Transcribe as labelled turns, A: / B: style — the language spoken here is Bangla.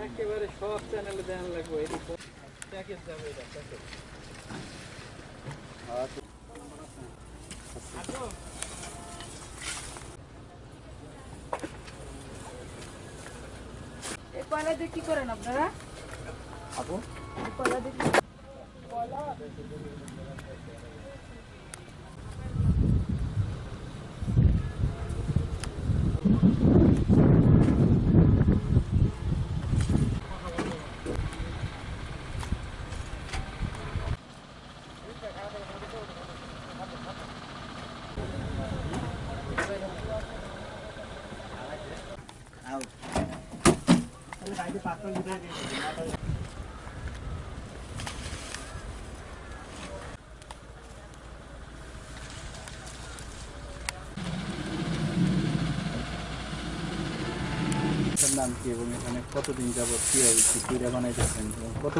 A: একেবারে সব চ্যানেলে দেখান লাগবে প্যাকেজ যাবে এটা প্যাকেজ
B: দিয়ে কি করেন আপনারা?
C: আপু
B: কয়লা দিয়ে কি-
A: নাম কি এবং এখানে কতদিন যাবত কি বানাইতেছেন এবং কত